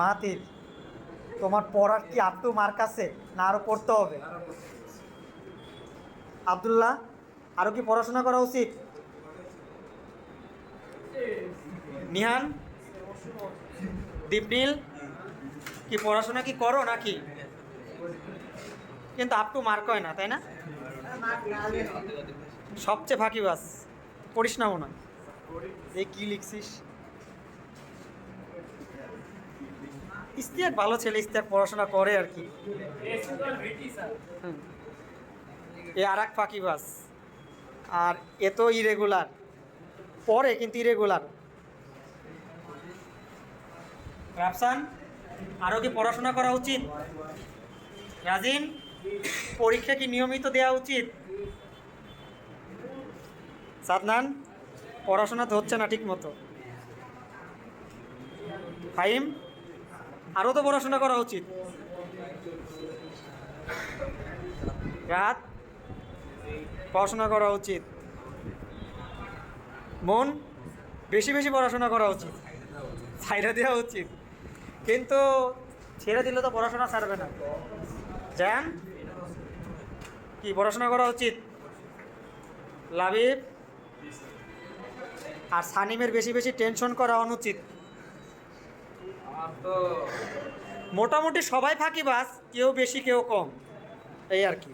মাতির। তোমার পড়ার কি আপ টু মার্ক আছে? না আরও পড়তে হবে। আবদুল্লাহ আরও কি পড়াশোনা করা উচিত? নিহান, দীপনীল, কি পড়াশোনা কি করো নাকি? কিন্তু আপ টু মার্ক হয় না, তাই না? সবচেয়ে ফাঁকি বাস, পড়িস না মনে হয়। এই কি লিখছিস? ইস্তিয়াক ভালো ছেলে ইস্তিয়াক পড়াশোনা করে আর কি। এ আর এক ফাঁকি বাস। আর এ তো ইরেগুলার পরে কিন্তু ইরেগুলার রাফসান আরও কি পড়াশোনা করা উচিত? রাজিন, পরীক্ষা কি নিয়মিত দেওয়া উচিত? সাদনান, পড়াশোনা তো হচ্ছে না ঠিক মতো ফাইম আরও তো পড়াশোনা করা উচিত। রাত, পড়াশোনা করা উচিত। মন, বেশি বেশি পড়াশোনা করা উচিত। ছাইরা দেওয়া উচিত। কিন্তু ছেড়ে দিলে তো পড়াশোনা ছাড়বে না। জ্যাম কি পড়াশোনা করা উচিত? লাবিব আর সানিমের বেশি বেশি টেনশন করা অনুচিত। মোটামুটি সবাই ফাঁকিবাজ কেউ বেশি কেউ কম। এই আর কি।